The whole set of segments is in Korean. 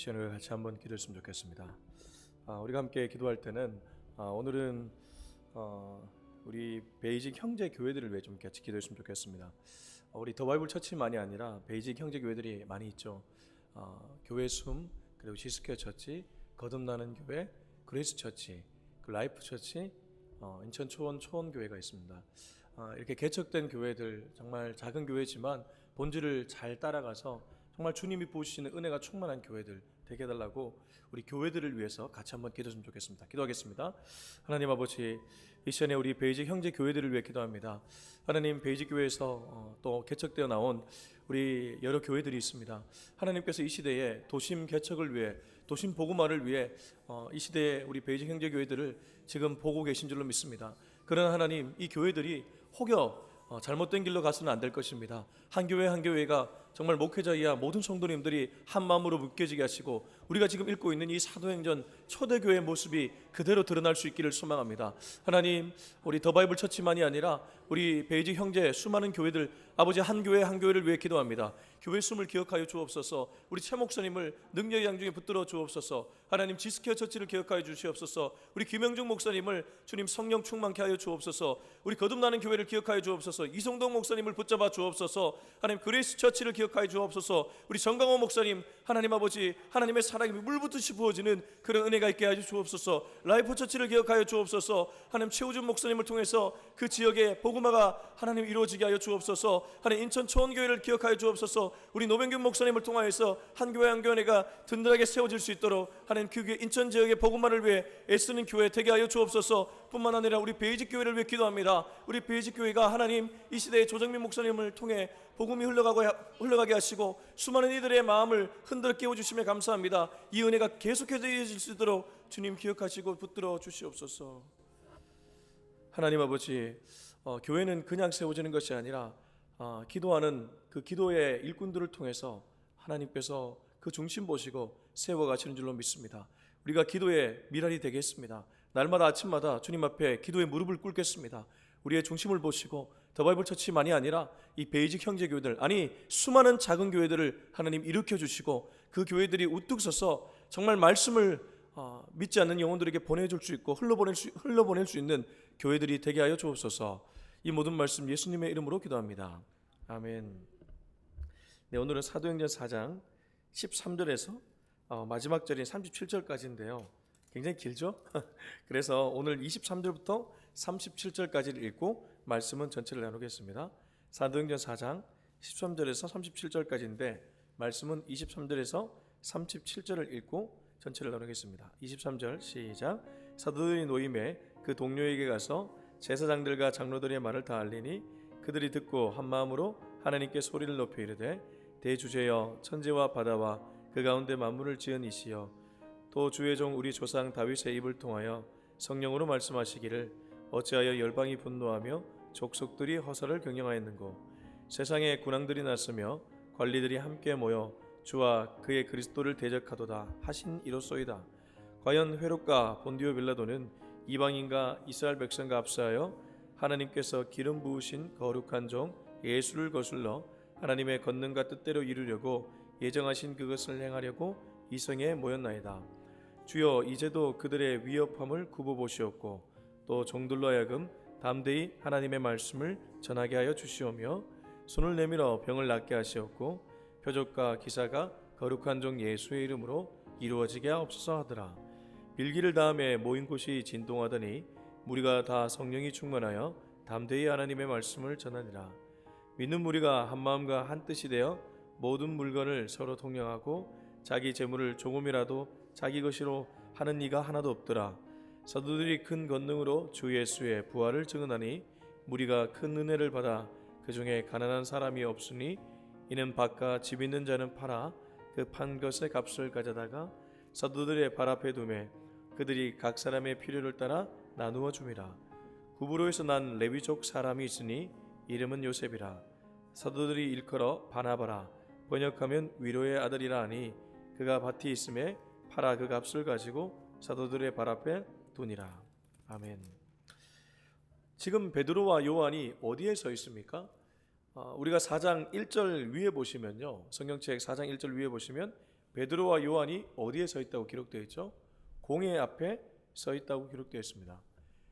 시간을 같이 한번 기도했으면 좋겠습니다. 아, 우리가 함께 기도할 때는 아, 오늘은 어, 우리 베이직 형제 교회들을 위해 좀 같이 기도했으면 좋겠습니다. 어, 우리 더 바이블 처치만이 아니라 베이직 형제 교회들이 많이 있죠. 어, 교회 숨 그리고 시스케어 처치, 거듭나는 교회, 그레이스 처치, 그 라이프 처치, 어, 인천 초원 초원 교회가 있습니다. 어, 이렇게 개척된 교회들 정말 작은 교회지만 본질을 잘 따라가서 정말 주님이 보시는 은혜가 충만한 교회들 되게 해달라고 우리 교회들을 위해서 같이 한번 기도했으면 좋겠습니다. 기도하겠습니다. 하나님 아버지 이 시간에 우리 베이직 형제 교회들을 위해 기도합니다. 하나님 베이직 교회에서 어, 또 개척되어 나온 우리 여러 교회들이 있습니다. 하나님께서 이 시대에 도심 개척을 위해 도심 복음화를 위해 어, 이 시대에 우리 베이직 형제 교회들을 지금 보고 계신 줄로 믿습니다. 그러나 하나님 이 교회들이 혹여 어, 잘못된 길로 가서는 안 될 것입니다. 한 교회 한 교회가 정말 목회자 이하 모든 성도님들이 한 마음으로 묶여지게 하시고 우리가 지금 읽고 있는 이 사도행전 초대교회의 모습이 그대로 드러날 수 있기를 소망합니다. 하나님 우리 더 바이블 처치만이 아니라 우리 베이직 형제 수많은 교회들 아버지 한 교회 한 교회를 위해 기도합니다. 교회 숨을 기억하여 주옵소서. 우리 최 목사님을 능력의 양중에 붙들어 주옵소서. 하나님 지스케어 처치를 기억하여 주시옵소서. 우리 김영중 목사님을 주님 성령 충만케 하여 주옵소서. 우리 거듭나는 교회를 기억하여 주옵소서. 이성동 목사님을 붙잡아 주옵소서. 하나님 그레이스 처치를 기억하여 주옵소서. 우리 정강호 목사님 하나님 아버지 하나님의 사랑 이 물붓듯이 부어지는 그런 은혜가 있게 하여 주옵소서. 라이프 처치를 기억하여 주옵소서. 하나님 최우준 목사님을 통해서 그 지역에 복음화가 하나님 이루어지게 하여 주옵소서. 하나님 인천 초원교회를 기억하여 주옵소서. 우리 노병균 목사님을 통하여서 한 교회 한 교회가 든든하게 세워질 수 있도록 하나님 그 교회 인천 지역의 복음화를 위해 애쓰는 교회 되게 하여 주옵소서. 뿐만 아니라 우리 베이직 교회를 위해 기도합니다. 우리 베이직 교회가 하나님 이 시대에 조정민 목사님을 통해 복음이 흘러가고 흘러가게 하시고 수많은 이들의 마음을 흔들어 깨워 주심에 감사합니다. 이 은혜가 계속해서 이어질 수 있도록 주님 기억하시고 붙들어 주시옵소서. 하나님 아버지, 어, 교회는 그냥 세워지는 것이 아니라 어, 기도하는 그 기도의 일꾼들을 통해서 하나님께서 그 중심 보시고 세워 가시는 줄로 믿습니다. 우리가 기도의 미랄이 되겠습니다. 날마다 아침마다 주님 앞에 기도의 무릎을 꿇겠습니다. 우리의 중심을 보시고 더 바이블 처치만이 아니라 이 베이직 형제 교회들 아니 수많은 작은 교회들을 하나님 일으켜 주시고 그 교회들이 우뚝 서서 정말 말씀을 어, 믿지 않는 영혼들에게 보내줄 수 있고 흘러보낼 수, 흘러보낼 수 있는 교회들이 되게 하여 주옵소서. 이 모든 말씀 예수님의 이름으로 기도합니다. 아멘. 네, 오늘은 사도행전 4장 13절에서 어, 마지막 절인 37절까지인데요. 굉장히 길죠? 그래서 오늘 23절부터 37절까지를 읽고 말씀은 전체를 나누겠습니다. 사도행전 4장 13절에서 37절까지인데 말씀은 23절에서 37절을 읽고 전체를 나누겠습니다. 23절 시작. 사도들이 노임에 그 동료에게 가서 제사장들과 장로들의 말을 다 알리니 그들이 듣고 한 마음으로 하나님께 소리를 높여 이르되 대주제여 천지와 바다와 그 가운데 만물을 지은 이시여 또 주의 종 우리 조상 다윗의 입을 통하여 성령으로 말씀하시기를 어찌하여 열방이 분노하며 족속들이 허사를 경영하였는고 세상에 군왕들이 났으며 관리들이 함께 모여 주와 그의 그리스도를 대적하도다 하신 이로소이다 과연 회롯과 본디오 빌라도는 이방인과 이스라엘 백성과 합사하여 하나님께서 기름 부으신 거룩한 종 예수를 거슬러 하나님의 권능과 뜻대로 이루려고 예정하신 그것을 행하려고 이성에 모였나이다. 주여 이제도 그들의 위협함을 굽어 보시옵고 또 종들로 하여금 담대히 하나님의 말씀을 전하게 하여 주시오며 손을 내밀어 병을 낫게 하시옵고 표적과 기사가 거룩한 종 예수의 이름으로 이루어지게 하옵소서 하더라. 빌기를 다음에 모인 곳이 진동하더니 무리가 다 성령이 충만하여 담대히 하나님의 말씀을 전하니라. 믿는 무리가 한 마음과 한 뜻이 되어 모든 물건을 서로 통용하고 자기 재물을 조금이라도 자기 것이로 하는 이가 하나도 없더라. 사도들이 큰 권능으로 주 예수의 부활을 증언하니 무리가 큰 은혜를 받아 그 중에 가난한 사람이 없으니 이는 밭과 집 있는 자는 팔아 그 판 것의 값을 가져다가 사도들의 발 앞에 두매 그들이 각 사람의 필요를 따라 나누어 줌이라. 구브로에서 난 레위족 사람이 있으니 이름은 요셉이라. 사도들이 일컬어 바나바라 번역하면 위로의 아들이라 하니 그가 밭이 있음에 팔아 그 값을 가지고 사도들의 발 앞에 두니라. 아멘. 지금 베드로와 요한이 어디에 서 있습니까? 아, 우리가 4장 1절 위에 보시면요. 성경책 4장 1절 위에 보시면 베드로와 요한이 어디에 서 있다고 기록되어 있죠? 공회 앞에 서 있다고 기록되어 있습니다.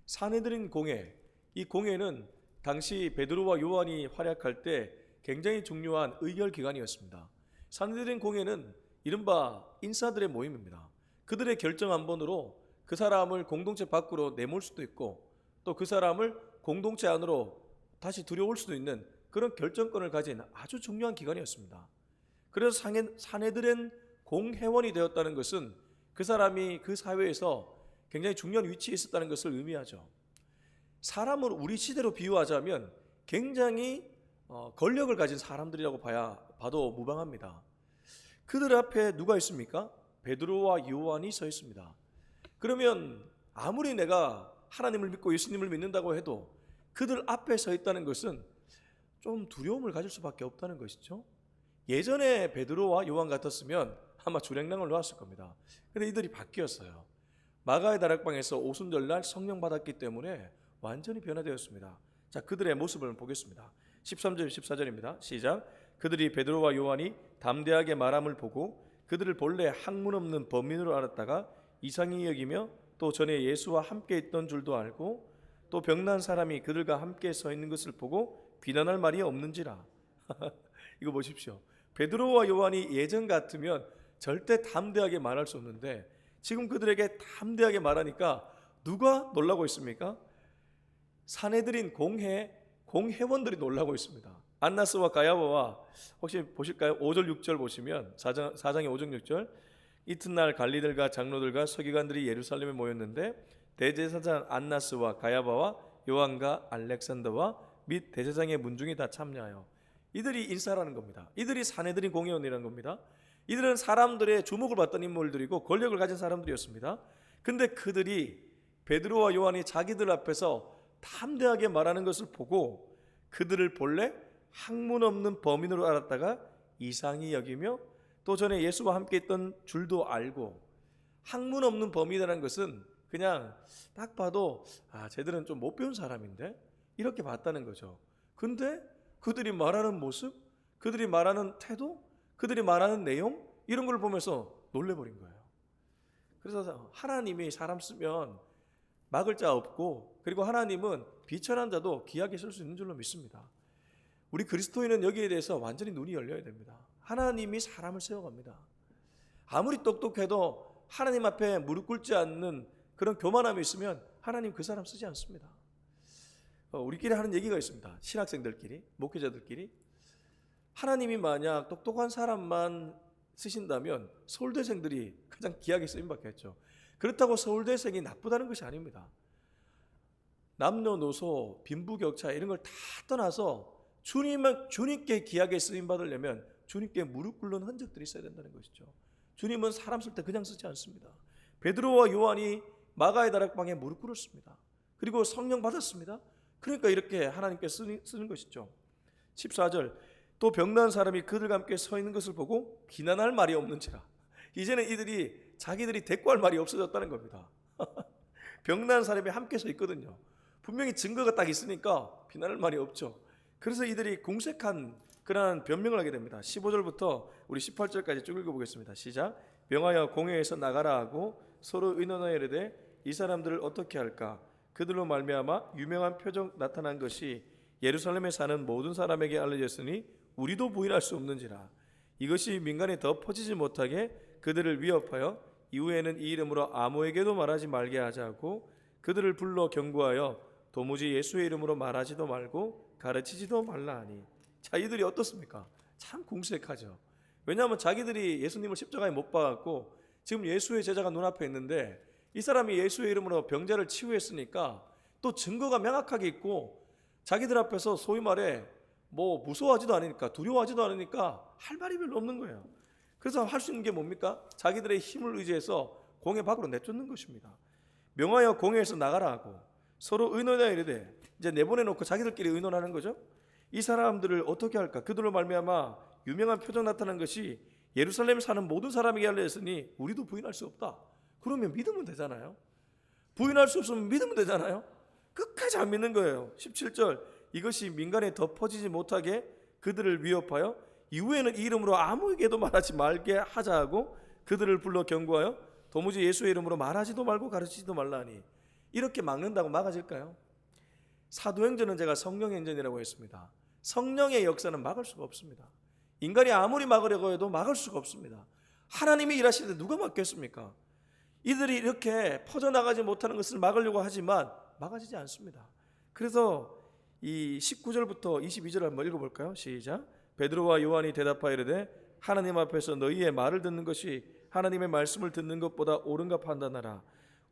사내들인 공회, 이 공회는 당시 베드로와 요한이 활약할 때 굉장히 중요한 의결 기관이었습니다. 사내들인 공회는 이른바 인사들의 모임입니다. 그들의 결정 한 번으로 그 사람을 공동체 밖으로 내몰 수도 있고 또 그 사람을 공동체 안으로 다시 들여올 수도 있는 그런 결정권을 가진 아주 중요한 기관이었습니다. 그래서 사내들은 공회원이 되었다는 것은 그 사람이 그 사회에서 굉장히 중요한 위치에 있었다는 것을 의미하죠. 사람을 우리 시대로 비유하자면 굉장히 어, 권력을 가진 사람들이라고 봐야 봐도 무방합니다. 그들 앞에 누가 있습니까? 베드로와 요한이 서 있습니다. 그러면 아무리 내가 하나님을 믿고 예수님을 믿는다고 해도 그들 앞에 서 있다는 것은 좀 두려움을 가질 수밖에 없다는 것이죠. 예전에 베드로와 요한 같았으면 아마 주랭랑을 놓았을 겁니다. 근데 이들이 바뀌었어요. 마가의 다락방에서 오순절날 성령 받았기 때문에 완전히 변화되었습니다. 자, 그들의 모습을 보겠습니다. 13절 14절입니다. 시작. 그들이 베드로와 요한이 담대하게 말함을 보고 그들을 본래 학문 없는 범인으로 알았다가 이상히 여기며 또 전에 예수와 함께 있던 줄도 알고 또 병난 사람이 그들과 함께 서 있는 것을 보고 비난할 말이 없는지라. 이거 보십시오. 베드로와 요한이 예전 같으면 절대 담대하게 말할 수 없는데 지금 그들에게 담대하게 말하니까 누가 놀라고 있습니까? 사내들인 공회 공회원들이 놀라고 있습니다. 안나스와 가야바와 혹시 보실까요? 5절 6절 보시면 4장, 4장의 5절 6절 이튿날 관리들과 장로들과 서기관들이 예루살렘에 모였는데 대제사장 안나스와 가야바와 요한과 알렉산더와 및 대제사장의 문중이 다 참여하여 이들이 인사라는 겁니다. 이들이 사내들인 공회원이라는 겁니다. 이들은 사람들의 주목을 받던 인물들이고 권력을 가진 사람들이었습니다. 근데 그들이 베드로와 요한이 자기들 앞에서 담대하게 말하는 것을 보고 그들을 본래 학문 없는 범인으로 알았다가 이상히 여기며 또 전에 예수와 함께 있던 줄도 알고 학문 없는 범인이라는 것은 그냥 딱 봐도 아 쟤들은 좀 못 배운 사람인데 이렇게 봤다는 거죠. 근데 그들이 말하는 모습, 그들이 말하는 태도, 그들이 말하는 내용 이런 걸 보면서 놀래버린 거예요. 그래서 하나님이 사람 쓰면 막을 자 없고 그리고 하나님은 비천한 자도 귀하게 쓸 수 있는 줄로 믿습니다. 우리 그리스도인은 여기에 대해서 완전히 눈이 열려야 됩니다. 하나님이 사람을 세워갑니다. 아무리 똑똑해도 하나님 앞에 무릎 꿇지 않는 그런 교만함이 있으면 하나님 그 사람 쓰지 않습니다. 어, 우리끼리 하는 얘기가 있습니다. 신학생들끼리, 목회자들끼리. 하나님이 만약 똑똑한 사람만 쓰신다면 서울대생들이 가장 귀하게 쓰임 받겠죠. 그렇다고 서울대생이 나쁘다는 것이 아닙니다. 남녀노소, 빈부격차 이런 걸 다 떠나서 주님은 주님께 귀하게 쓰임 받으려면 주님께 무릎 꿇는 흔적들이 있어야 된다는 것이죠. 주님은 사람 쓸 때 그냥 쓰지 않습니다. 베드로와 요한이 마가의 다락방에 무릎 꿇었습니다. 그리고 성령 받았습니다. 그러니까 이렇게 하나님께 쓰는, 것이죠. 14절 또 병난 사람이 그들과 함께 서 있는 것을 보고 비난할 말이 없는지라. 이제는 이들이 자기들이 대꾸할 말이 없어졌다는 겁니다. 병난 사람이 함께 서 있거든요. 분명히 증거가 딱 있으니까 비난할 말이 없죠. 그래서 이들이 공색한 그러한 변명을 하게 됩니다. 15절부터 우리 18절까지 쭉 읽어보겠습니다. 시작. 명하여 공회에서 나가라 하고 서로 의논하여 이르되 이 사람들을 어떻게 할까? 그들로 말미암아 유명한 표적 나타난 것이 예루살렘에 사는 모든 사람에게 알려졌으니 우리도 부인할 수 없는지라. 이것이 민간에 더 퍼지지 못하게 그들을 위협하여 이후에는 이 이름으로 아무에게도 말하지 말게 하자고 그들을 불러 경고하여 도무지 예수의 이름으로 말하지도 말고 가르치지도 말라 하니 자 이들이 어떻습니까? 참 궁색하죠. 왜냐하면 자기들이 예수님을 십자가에 못 박았고 지금 예수의 제자가 눈앞에 있는데 이 사람이 예수의 이름으로 병자를 치유했으니까 또 증거가 명확하게 있고 자기들 앞에서 소위 말해 뭐 무서워하지도 않으니까 두려워하지도 않으니까 할 말이 별로 없는 거예요. 그래서 할 수 있는 게 뭡니까? 자기들의 힘을 의지해서 공회 밖으로 내쫓는 것입니다. 명하여 공회에서 나가라 하고 서로 의논하여 이르되 이제 내보내 놓고 자기들끼리 의논하는 거죠. 이 사람들을 어떻게 할까? 그들로 말미암아 유명한 표정 나타난 것이 예루살렘에 사는 모든 사람에게 알려졌으니 우리도 부인할 수 없다. 그러면 믿으면 되잖아요. 부인할 수 없으면 믿으면 되잖아요. 끝까지 안 믿는 거예요. 17절 이것이 민간에 더 퍼지지 못하게 그들을 위협하여 이후에는 이 이름으로 아무에게도 말하지 말게 하자 하고 그들을 불러 경고하여 도무지 예수의 이름으로 말하지도 말고 가르치지도 말라니 이렇게 막는다고 막아질까요? 사도행전은 제가 성령행전이라고 했습니다. 성령의 역사는 막을 수가 없습니다. 인간이 아무리 막으려고 해도 막을 수가 없습니다. 하나님이 일하시는데 누가 막겠습니까? 이들이 이렇게 퍼져나가지 못하는 것을 막으려고 하지만 막아지지 않습니다. 그래서 이 19절부터 22절 한번 읽어볼까요? 시작. 베드로와 요한이 대답하여 이르되 하나님 앞에서 너희의 말을 듣는 것이 하나님의 말씀을 듣는 것보다 옳은가 판단하라.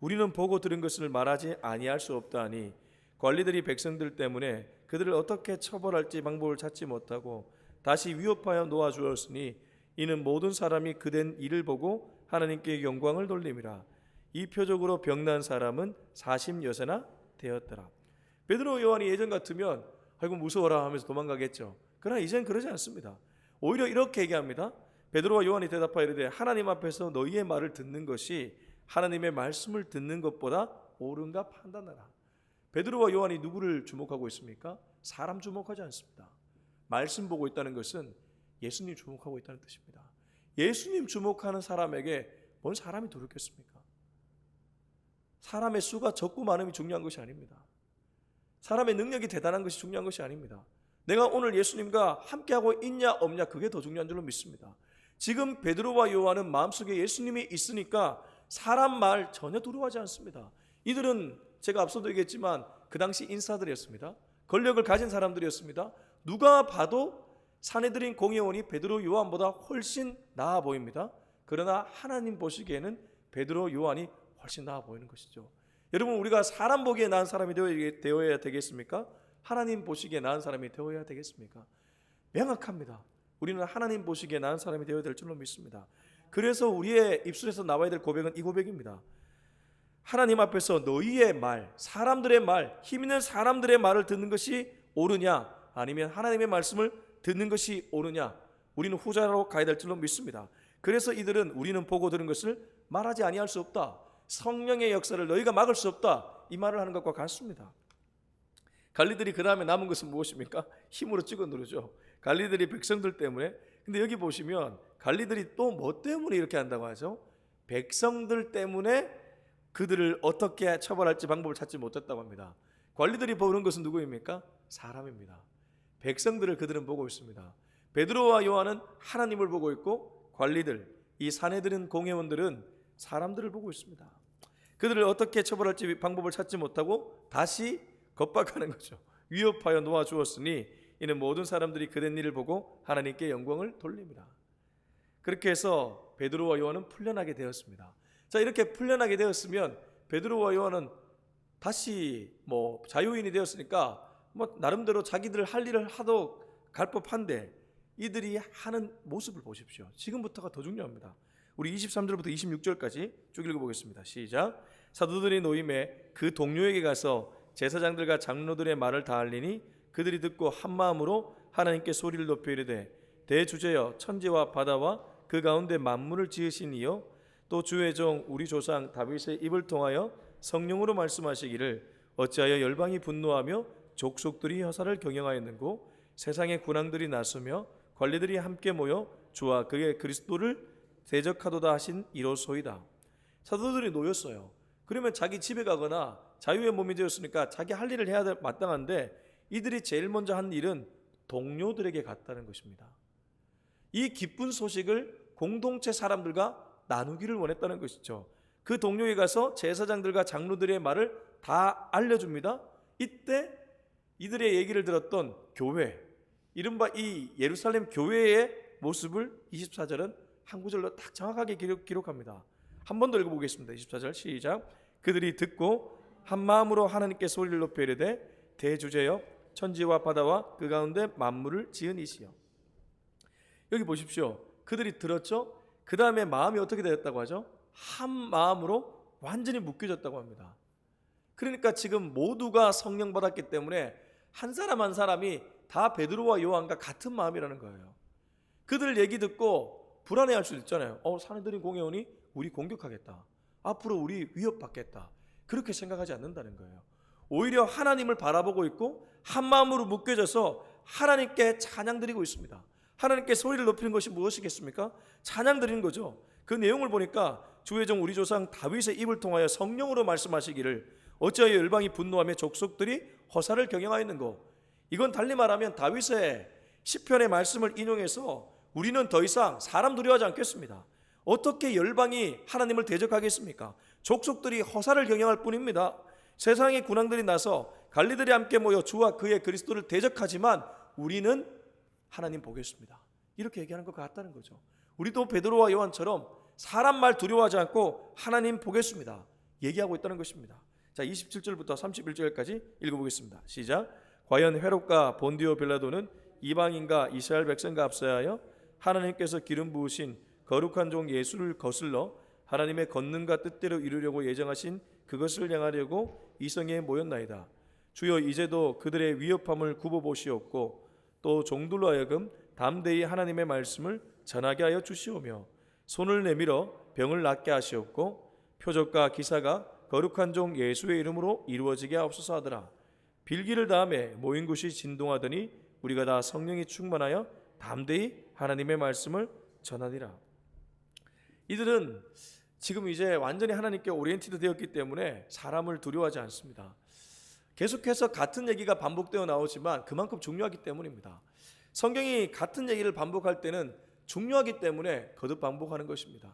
우리는 보고 들은 것을 말하지 아니할 수 없다니 관리들이 백성들 때문에 그들을 어떻게 처벌할지 방법을 찾지 못하고 다시 위협하여 놓아 주었으니 이는 모든 사람이 그된 일을 보고 하나님께 영광을 돌림이라. 이 표적으로 병난 사람은 40여세나 되었더라. 베드로 요한이 예전 같으면 아이고 무서워라 하면서 도망가겠죠. 그러나 이젠 그러지 않습니다. 오히려 이렇게 얘기합니다. 베드로와 요한이 대답하여 이르되 하나님 앞에서 너희의 말을 듣는 것이 하나님의 말씀을 듣는 것보다 옳은가 판단하라. 베드로와 요한이 누구를 주목하고 있습니까? 사람 주목하지 않습니다. 말씀 보고 있다는 것은 예수님 주목하고 있다는 뜻입니다. 예수님 주목하는 사람에게 뭔 사람이 도둑겠습니까? 사람의 수가 적고 많음이 중요한 것이 아닙니다. 사람의 능력이 대단한 것이 중요한 것이 아닙니다. 내가 오늘 예수님과 함께하고 있냐 없냐 그게 더 중요한 줄로 믿습니다. 지금 베드로와 요한은 마음속에 예수님이 있으니까 사람 말 전혀 두려워하지 않습니다. 이들은 제가 앞서도 얘기했지만 그 당시 인사들이었습니다. 권력을 가진 사람들이었습니다. 누가 봐도 사내들인 공회원이 베드로 요한보다 훨씬 나아 보입니다. 그러나 하나님 보시기에는 베드로 요한이 훨씬 나아 보이는 것이죠. 여러분 우리가 사람 보기에 나은 사람이 되어야 되겠습니까? 하나님 보시기에 나은 사람이 되어야 되겠습니까? 명확합니다. 우리는 하나님 보시기에 나은 사람이 되어야 될 줄로 믿습니다. 그래서 우리의 입술에서 나와야 될 고백은 이 고백입니다. 하나님 앞에서 너희의 말, 사람들의 말, 힘 있는 사람들의 말을 듣는 것이 옳으냐, 아니면 하나님의 말씀을 듣는 것이 옳으냐, 우리는 후자로 가야 될 줄로 믿습니다. 그래서 이들은 우리는 보고 들은 것을 말하지 아니할 수 없다. 성령의 역사를 너희가 막을 수 없다. 이 말을 하는 것과 같습니다. 갈리들이 그 다음에 남은 것은 무엇입니까? 힘으로 찍어 누르죠. 갈리들이 백성들 때문에. 근데 여기 보시면 갈리들이 또 뭐 때문에 이렇게 한다고 하죠? 백성들 때문에 그들을 어떻게 처벌할지 방법을 찾지 못했다고 합니다. 관리들이 보는 것은 누구입니까? 사람입니다. 백성들을 그들은 보고 있습니다. 베드로와 요한은 하나님을 보고 있고 관리들, 이 사내들은 공회원들은 사람들을 보고 있습니다. 그들을 어떻게 처벌할지 방법을 찾지 못하고 다시 겁박하는 거죠. 위협하여 놓아 주었으니 이는 모든 사람들이 그된 일을 보고 하나님께 영광을 돌립니다. 그렇게 해서 베드로와 요한은 풀려나게 되었습니다. 자, 이렇게 풀려나게 되었으면 베드로와 요한은 다시 뭐 자유인이 되었으니까 뭐 나름대로 자기들 할 일을 하도 갈 법한데 이들이 하는 모습을 보십시오. 지금부터가 더 중요합니다. 우리 23절부터 26절까지 쭉 읽어보겠습니다. 시작. 사도들이 노임에 그 동료에게 가서 제사장들과 장로들의 말을 다 알리니 그들이 듣고 한 마음으로 하나님께 소리를 높여 이르되 대주제여 천지와 바다와 그 가운데 만물을 지으신 이여 또 주의 종 우리 조상 다윗의 입을 통하여 성령으로 말씀하시기를 어찌하여 열방이 분노하며 족속들이 여사를 경영하였는고 세상의 군왕들이 나서며 관리들이 함께 모여 주와 그의 그리스도를 대적하도다 하신 이로소이다. 사도들이 놓였어요. 그러면 자기 집에 가거나 자유의 몸이 되었으니까 자기 할 일을 해야 될 마땅한데 이들이 제일 먼저 한 일은 동료들에게 갔다는 것입니다. 이 기쁜 소식을 공동체 사람들과 나누기를 원했다는 것이죠. 그 동료에 가서 제사장들과 장로들의 말을 다 알려줍니다. 이때 이들의 얘기를 들었던 교회, 이른바 이 예루살렘 교회의 모습을 24절은 한 구절로 딱 정확하게 기록, 합니다 한 번 더 읽어보겠습니다. 24절 시작. 그들이 듣고 한 마음으로 하나님께 소리를 높여 이르되 대주제여 천지와 바다와 그 가운데 만물을 지은 이시여. 여기 보십시오. 그들이 들었죠? 그 다음에 마음이 어떻게 되었다고 하죠? 한 마음으로 완전히 묶여졌다고 합니다. 그러니까 지금 모두가 성령 받았기 때문에 한 사람 한 사람이 다 베드로와 요한과 같은 마음이라는 거예요. 그들 얘기 듣고 불안해할 수도 있잖아요. 어, 사내들인 공회원이 우리 공격하겠다. 앞으로 우리 위협받겠다. 그렇게 생각하지 않는다는 거예요. 오히려 하나님을 바라보고 있고 한 마음으로 묶여져서 하나님께 찬양 드리고 있습니다. 하나님께 소리를 높이는 것이 무엇이겠습니까? 찬양 드리는 거죠. 그 내용을 보니까 주의 종 우리 조상 다윗의 입을 통하여 성령으로 말씀하시기를 어찌하여 열방이 분노하며 족속들이 허사를 경영하였는고 이건 달리 말하면 다윗의 시편의 말씀을 인용해서 우리는 더 이상 사람 두려워하지 않겠습니다. 어떻게 열방이 하나님을 대적하겠습니까? 족속들이 허사를 경영할 뿐입니다. 세상의 군왕들이 나서 관리들이 함께 모여 주와 그의 그리스도를 대적하지만 우리는 하나님 보겠습니다. 이렇게 얘기하는 것 같다는 거죠. 우리도 베드로와 요한처럼 사람 말 두려워하지 않고 하나님 보겠습니다. 얘기하고 있다는 것입니다. 자, 27절부터 31절까지 읽어보겠습니다. 시작. 과연 헤롯과 본디오 빌라도는 이방인과 이스라엘 백성과 앞서하여 하나님께서 기름 부으신 거룩한 종 예수를 거슬러 하나님의 권능과 뜻대로 이루려고 예정하신 그것을 향하려고 이성에 모였나이다. 주여 이제도 그들의 위협함을 굽어 보시옵고 또 종들로 하여금 담대히 하나님의 말씀을 전하게 하여 주시오며 손을 내밀어 병을 낫게 하시옵고 표적과 기사가 거룩한 종 예수의 이름으로 이루어지게 하옵소서 하더라. 빌기를 다음에 모인 곳이 진동하더니 우리가 다 성령이 충만하여 담대히 하나님의 말씀을 전하니라. 이들은 지금 이제 완전히 하나님께 오리엔티드 되었기 때문에 사람을 두려워하지 않습니다. 계속해서 같은 얘기가 반복되어 나오지만 그만큼 중요하기 때문입니다. 성경이 같은 얘기를 반복할 때는 중요하기 때문에 거듭 반복하는 것입니다.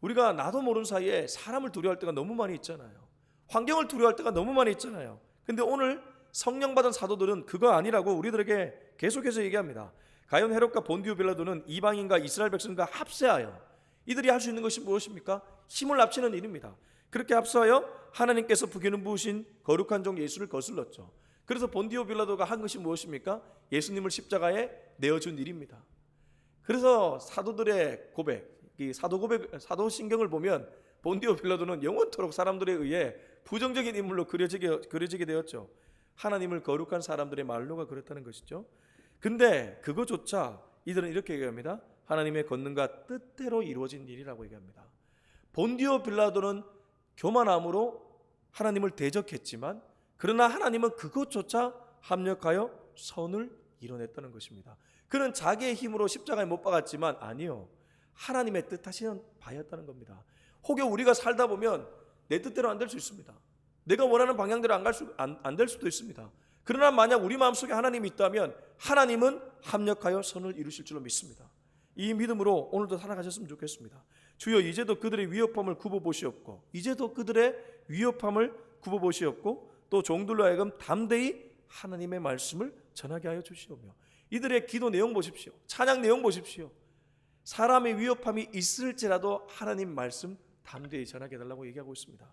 우리가 나도 모르는 사이에 사람을 두려워할 때가 너무 많이 있잖아요. 환경을 두려워할 때가 너무 많이 있잖아요. 근데 오늘 성령 받은 사도들은 그거 아니라고 우리들에게 계속해서 얘기합니다. 가연 헤롯과 본디오 빌라도는 이방인과 이스라엘 백성과 합세하여 이들이 할 수 있는 것이 무엇입니까? 힘을 합치는 일입니다. 그렇게 합세하여 하나님께서 부기는 부으신 거룩한 종 예수를 거슬렀죠. 그래서 본디오 빌라도가 한 것이 무엇입니까? 예수님을 십자가에 내어준 일입니다. 그래서 사도들의 고백, 이 사도 고백, 사도 신경을 보면 본디오 빌라도는 영원토록 사람들에 의해 부정적인 인물로 그려지게 그려지게 되었죠. 하나님을 거룩한 사람들의 말로가 그렇다는 것이죠. 근데 그거조차 이들은 이렇게 얘기합니다. 하나님의 권능과 뜻대로 이루어진 일이라고 얘기합니다. 본디오 빌라도는 교만함으로 하나님을 대적했지만 그러나 하나님은 그것조차 합력하여 선을 이뤄냈다는 것입니다. 그는 자기의 힘으로 십자가에 못 박았지만 아니요. 하나님의 뜻하시는 바였다는 겁니다. 혹여 우리가 살다 보면 내 뜻대로 안 될 수 있습니다. 내가 원하는 방향대로 안 갈 수 안 될 수도 있습니다. 그러나 만약 우리 마음속에 하나님이 있다면 하나님은 합력하여 선을 이루실 줄로 믿습니다. 이 믿음으로 오늘도 살아가셨으면 좋겠습니다. 주여 이제도 그들의 위협함을 굽어 보시옵고 이제도 그들의 위협함을 굽어 보시옵고 또 종들로 하여금 담대히 하나님의 말씀을 전하게 하여 주시오며 이들의 기도 내용 보십시오. 찬양 내용 보십시오. 사람의 위협함이 있을지라도 하나님 말씀 담대히 전하게 해달라고 얘기하고 있습니다.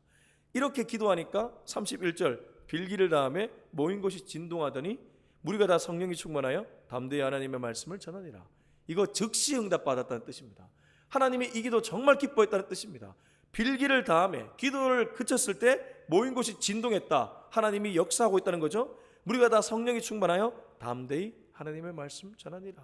이렇게 기도하니까 31절 빌기를 다음에 모인 곳이 진동하더니 우리가 다 성령이 충만하여 담대히 하나님의 말씀을 전하니라. 이거 즉시 응답 받았다는 뜻입니다. 하나님이 이 기도 정말 기뻐했다는 뜻입니다. 빌기를 다음에 기도를 그쳤을 때 모인 곳이 진동했다. 하나님이 역사하고 있다는 거죠. 우리가 다 성령이 충만하여 담대히 하나님의 말씀 전하니라.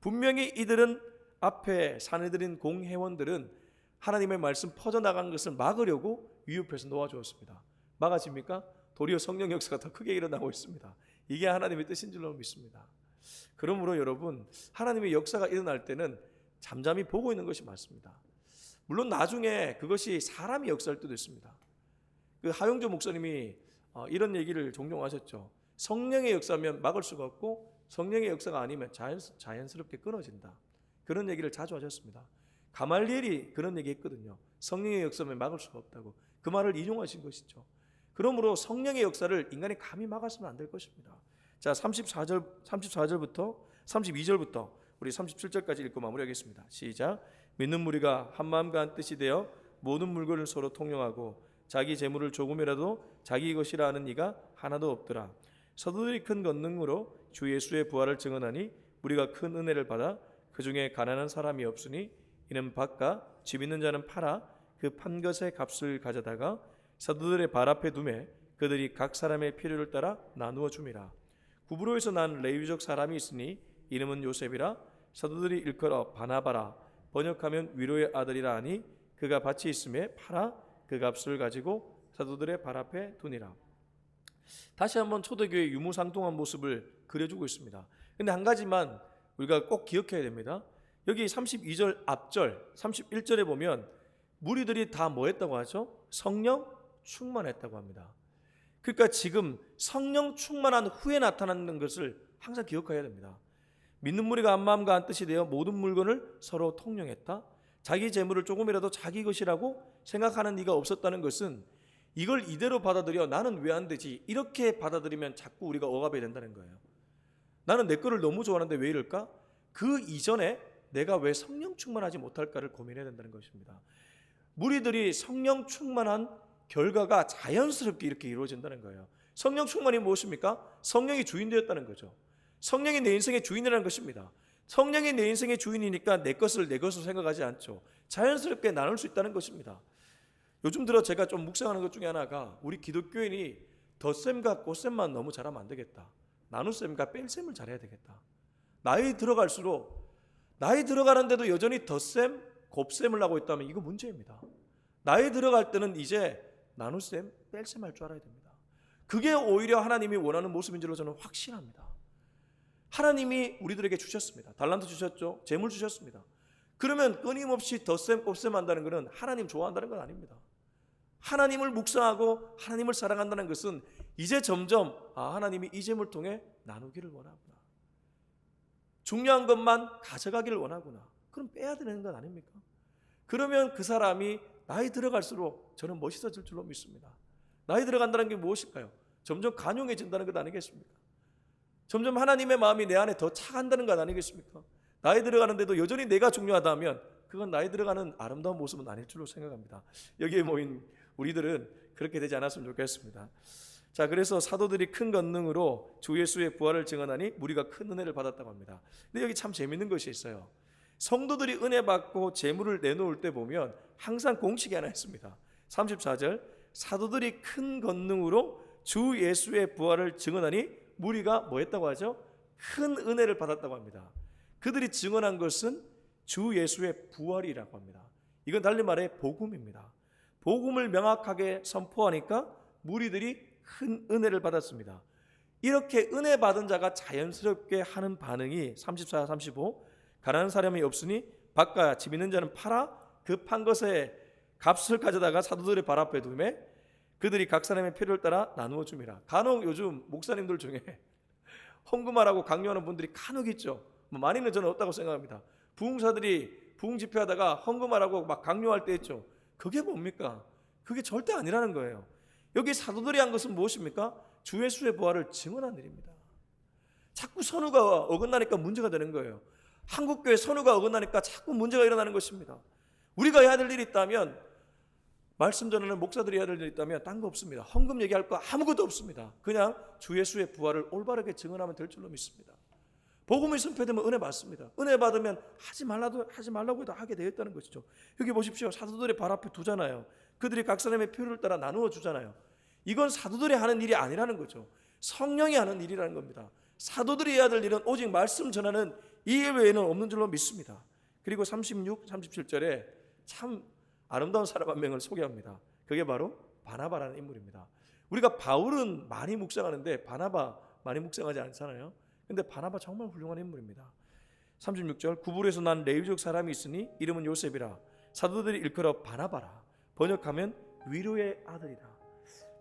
분명히 이들은 앞에 사내들인 공회원들은 하나님의 말씀 퍼져나간 것을 막으려고 위협해서 놓아주었습니다. 막아집니까? 도리어 성령 역사가 더 크게 일어나고 있습니다. 이게 하나님의 뜻인 줄로 믿습니다. 그러므로 여러분 하나님의 역사가 일어날 때는 잠잠히 보고 있는 것이 맞습니다. 물론 나중에 그것이 사람이 역사할 때도 있습니다. 그 하용조 목사님이 어, 이런 얘기를 종종 하셨죠. 성령의 역사면 막을 수가 없고 성령의 역사가 아니면 자연, 자연스럽게 끊어진다. 그런 얘기를 자주 하셨습니다. 가말리엘이 그런 얘기 했거든요. 성령의 역사면 막을 수가 없다고. 그 말을 인용하신 것이죠. 그러므로 성령의 역사를 인간이 감히 막아서는 안될 것입니다. 자, 34절 34절부터 32절부터 우리 37절까지 읽고 마무리하겠습니다. 시작. 믿는 무리가 한 마음과 한 뜻이 되어 모든 물건을 서로 통용하고 자기 재물을 조금이라도 자기 것이라 하는 이가 하나도 없더라. 서도들이 큰 권능으로 주 예수의 부활을 증언하니 우리가 큰 은혜를 받아 그 중에 가난한 사람이 없으니 이는 밭과 집 있는 자는 팔아 그 판 것의 값을 가져다가 사도들의 발 앞에 두매 그들이 각 사람의 필요를 따라 나누어 줌이라. 구브로에서 난 레위족 사람이 있으니 이름은 요셉이라 사도들이 일컬어 바나바라 번역하면 위로의 아들이라 하니 그가 밭이 있음에 팔아 그 값을 가지고 사도들의 발 앞에 두니라. 다시 한번 초대교회 유무상통한 모습을 그려주고 있습니다. 근데 한 가지만 우리가 꼭 기억해야 됩니다. 여기 32절 앞절 31절에 보면 무리들이 다 뭐 했다고 하죠? 성령 충만했다고 합니다. 그러니까 지금 성령 충만한 후에 나타나는 것을 항상 기억해야 됩니다. 믿는 무리가 한 마음과 한 뜻이 되어 모든 물건을 서로 통용했다. 자기 재물을 조금이라도 자기 것이라고 생각하는 이가 없었다는 것은 이걸 이대로 받아들여 나는 왜 안 되지? 이렇게 받아들이면 자꾸 우리가 억압이 된다는 거예요. 나는 내 거를 너무 좋아하는데 왜 이럴까? 그 이전에 내가 왜 성령 충만하지 못할까를 고민해야 된다는 것입니다. 무리들이 성령 충만한 결과가 자연스럽게 이렇게 이루어진다는 거예요. 성령 충만이 무엇입니까? 성령이 주인 되었다는 거죠. 성령이 내 인생의 주인이라는 것입니다. 성령이 내 인생의 주인이니까 내 것을 내 것으로 생각하지 않죠. 자연스럽게 나눌 수 있다는 것입니다. 요즘 들어 제가 좀 묵상하는 것 중에 하나가 우리 기독교인이 덧셈과 꽃셈만 너무 잘하면 안 되겠다. 나눗셈과 뺄셈을 잘해야 되겠다. 나이 들어갈수록 나이 들어가는데도 여전히 덧셈, 곱셈을 하고 있다면 이거 문제입니다. 나이 들어갈 때는 이제 나눗셈, 뺄셈 할 줄 알아야 됩니다. 그게 오히려 하나님이 원하는 모습인 줄로 저는 확신합니다. 하나님이 우리들에게 주셨습니다. 달란트 주셨죠. 재물 주셨습니다. 그러면 끊임없이 덧셈 곱셈 한다는 것은 하나님 좋아한다는 건 아닙니다. 하나님을 묵상하고 하나님을 사랑한다는 것은 이제 점점 아 하나님이 이 재물 통해 나누기를 원하구나. 중요한 것만 가져가기를 원하구나. 그럼 빼야 되는 건 아닙니까? 그러면 그 사람이 나이 들어갈수록 저는 멋있어질 줄로 믿습니다. 나이 들어간다는 게 무엇일까요? 점점 간용해진다는 것 아니겠습니까? 점점 하나님의 마음이 내 안에 더 차간다는 것 아니겠습니까? 나이 들어가는데도 여전히 내가 중요하다면 그건 나이 들어가는 아름다운 모습은 아닐 줄로 생각합니다. 여기에 모인 우리들은 그렇게 되지 않았으면 좋겠습니다. 자, 그래서 사도들이 큰 권능으로 주 예수의 부활을 증언하니 무리가 큰 은혜를 받았다고 합니다. 근데 여기 참 재밌는 것이 있어요. 성도들이 은혜 받고 재물을 내놓을 때 보면 항상 공식이 하나 있습니다. 34절 사도들이 큰 권능으로 주 예수의 부활을 증언하니 무리가 뭐 했다고 하죠? 큰 은혜를 받았다고 합니다. 그들이 증언한 것은 주 예수의 부활이라고 합니다. 이건 달리 말해 복음입니다. 복음을 명확하게 선포하니까 무리들이 큰 은혜를 받았습니다. 이렇게 은혜 받은 자가 자연스럽게 하는 반응이 34, 35 가난한 사람이 없으니 밭과 집 있는 자는 팔아 그판 것에 값을 가져다가 사도들의 발 앞에 두매 그들이 각 사람의 필요를 따라 나누어 줍니다. 간혹 요즘 목사님들 중에 헌금하라고 강요하는 분들이 간혹 있죠. 뭐 많이는 저는 없다고 생각합니다. 부흥사들이 부흥 집회하다가 헌금하라고 막 강요할 때 있죠. 그게 뭡니까? 그게 절대 아니라는 거예요. 여기 사도들이 한 것은 무엇입니까? 주 예수의 부활을 증언한 일입니다. 자꾸 선우가 어긋나니까 문제가 되는 거예요. 한국교회 선우가 어긋나니까 자꾸 문제가 일어나는 것입니다. 우리가 해야 될 일이 있다면 말씀 전하는 목사들이 해야 될 일이 있다면 딴 거 없습니다. 헌금 얘기할 거 아무것도 없습니다. 그냥 주 예수의 부활을 올바르게 증언하면 될 줄로 믿습니다. 복음이 선포되면 은혜 받습니다. 은혜 받으면 하지 말라도 하지 말라고 해도 하게 되어 있다는 것이죠. 여기 보십시오. 사도들이 발 앞에 두잖아요. 그들이 각 사람의 필요를 따라 나누어 주잖아요. 이건 사도들이 하는 일이 아니라는 거죠. 성령이 하는 일이라는 겁니다. 사도들이 해야 될 일은 오직 말씀 전하는 이 외에는 없는 줄로 믿습니다. 그리고 36, 37절에 참 아름다운 사람 한 명을 소개합니다. 그게 바로 바나바라는 인물입니다. 우리가 바울은 많이 묵상하는데 바나바 많이 묵상하지 않잖아요. 근데 바나바 정말 훌륭한 인물입니다. 36절 구불에서 난 레위족 사람이 있으니 이름은 요셉이라 사도들이 일컬어 바나바라 번역하면 위로의 아들이다.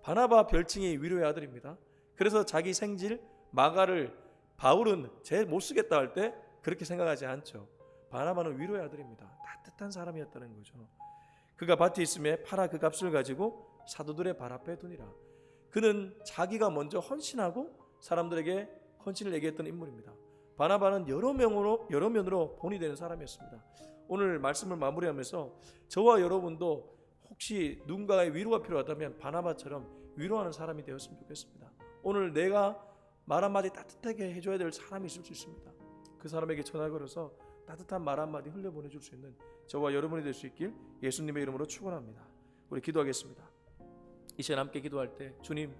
바나바 별칭이 위로의 아들입니다. 그래서 자기 생질 마가를 바울은 제 못 쓰겠다 할 때 그렇게 생각하지 않죠. 바나바는 위로의 아들입니다. 따뜻한 사람이었다는 거죠. 그가 밭에 있음에 팔아 그 값을 가지고 사도들의 발 앞에 두니라. 그는 자기가 먼저 헌신하고 사람들에게 헌신을 얘기했던 인물입니다. 바나바는 여러 명으로 여러 면으로 본이 되는 사람이었습니다. 오늘 말씀을 마무리하면서 저와 여러분도 혹시 누군가의 위로가 필요하다면 바나바처럼 위로하는 사람이 되었으면 좋겠습니다. 오늘 내가 말 한마디 따뜻하게 해줘야 될 사람이 있을 수 있습니다. 그 사람에게 전화 걸어서 따뜻한 말 한마디 흘려보내줄 수 있는 저와 여러분이 될 수 있길 예수님의 이름으로 축원합니다. 우리 기도하겠습니다. 이 시간 함께 기도할 때 주님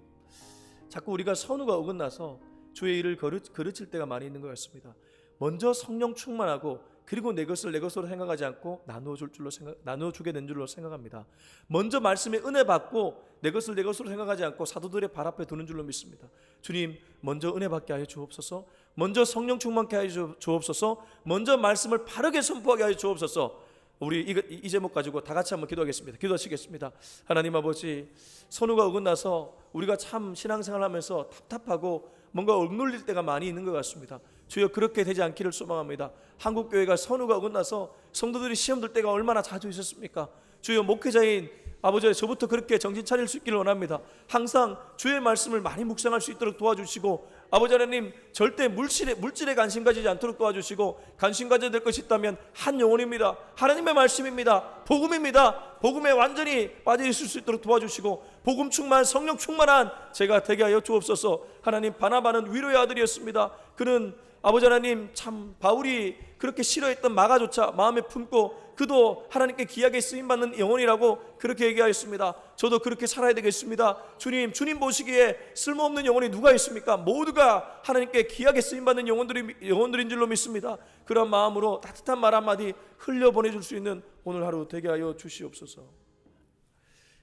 자꾸 우리가 선우가 어긋나서 주의 일을 거르, 그르칠 때가 많이 있는 것 같습니다. 먼저 성령 충만하고 그리고 내 것을 내 것으로 생각하지 않고 나누어 줄 줄로 생각 나누어 주게 된 줄로 생각합니다. 먼저 말씀에 은혜 받고 내 것을 내 것으로 생각하지 않고 사도들의 발 앞에 두는 줄로 믿습니다. 주님, 먼저 은혜 받게 하여 주옵소서. 먼저 성령 충만케 하여 주- 주옵소서. 먼저 말씀을 바르게 선포하게 하여 주옵소서. 우리 이, 이- 이 제목 가지고 다 같이 한번 기도하겠습니다. 기도하시겠습니다. 하나님 아버지, 선우가 어긋나서 우리가 참 신앙생활하면서 답답하고 뭔가 억눌릴 때가 많이 있는 것 같습니다. 주여 그렇게 되지 않기를 소망합니다. 한국 교회가 선우가 어긋나서 성도들이 시험 들 때가 얼마나 자주 있었습니까? 주여 목회자인 아버지 저부터 그렇게 정신 차릴 수 있기를 원합니다. 항상 주의 말씀을 많이 묵상할 수 있도록 도와주시고 아버지 하나님 절대 물질에 물질에 관심 가지지 않도록 도와주시고 관심 가져야 될 것이 있다면 한 영혼입니다. 하나님의 말씀입니다. 복음입니다. 복음에 완전히 빠져 있을 수 있도록 도와주시고 복음 충만 성령 충만한 제가 되게 하여 주옵소서. 하나님 바나바는 위로의 아들이었습니다. 그는 아버지 하나님 참 바울이 그렇게 싫어했던 마가조차 마음에 품고 그도 하나님께 귀하게 쓰임 받는 영혼이라고 그렇게 얘기하였습니다. 저도 그렇게 살아야 되겠습니다. 주님, 주님 보시기에 쓸모없는 영혼이 누가 있습니까? 모두가 하나님께 귀하게 쓰임 받는 영혼들이 영혼들인 줄로 믿습니다. 그런 마음으로 따뜻한 말 한마디 흘려 보내줄 수 있는 오늘 하루 되게 하여 주시옵소서.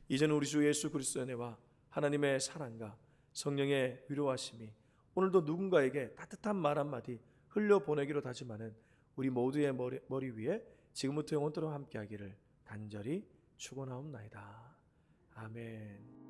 이제는 우리 주 예수 그리스도의 은혜와 하나님의 사랑과 성령의 위로하심이 오늘도 누군가에게 따뜻한 말 한마디 흘려 보내기로 다짐하는 우리 모두의 머리, 머리 위에 지금부터 영원토록 함께하기를 간절히 축원하옵나이다. 아멘.